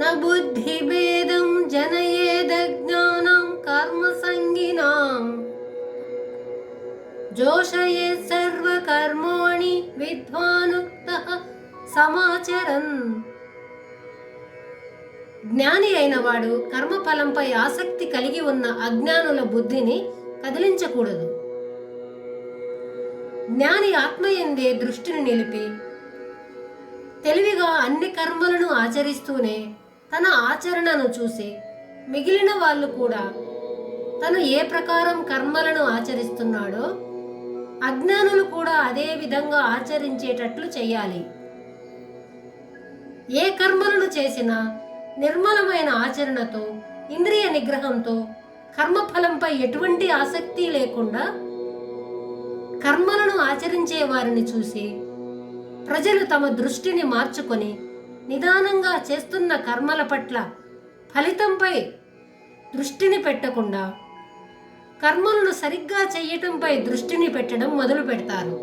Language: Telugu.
न बुद्धिभेदं जनयेदज्ञानं कर्मसङ्गिनाम् जोषयेत् सर्वकर्माणि विद्वानुक्तः సమాచరన్ జ్ఞాని అయిన వాడు కర్మఫలంపై ఆసక్తి కలిగి ఉన్న అజ్ఞానుల బుద్ధిని కదిలించకూడదు జ్ఞాని ఆత్మయందే దృష్టిని నిలిపి తెలివిగా అన్ని కర్మలను ఆచరిస్తూనే తన ఆచరణను చూసి మిగిలిన వాళ్ళు కూడా తను ఏ ప్రకారం కర్మలను ఆచరిస్తున్నాడో అజ్ఞానులు కూడా అదే విధంగా ఆచరించేటట్లు చేయాలి ఏ కర్మలను చేసినా నిర్మలమైన ఆచరణతో ఇంద్రియ నిగ్రహంతో కర్మఫలంపై ఎటువంటి ఆసక్తి లేకుండా కర్మలను ఆచరించే వారిని చూసి ప్రజలు తమ దృష్టిని మార్చుకొని నిదానంగా చేస్తున్న కర్మల పట్ల ఫలితంపై దృష్టిని పెట్టకుండా కర్మలను సరిగ్గా చేయటంపై దృష్టిని పెట్టడం మొదలు పెడతారు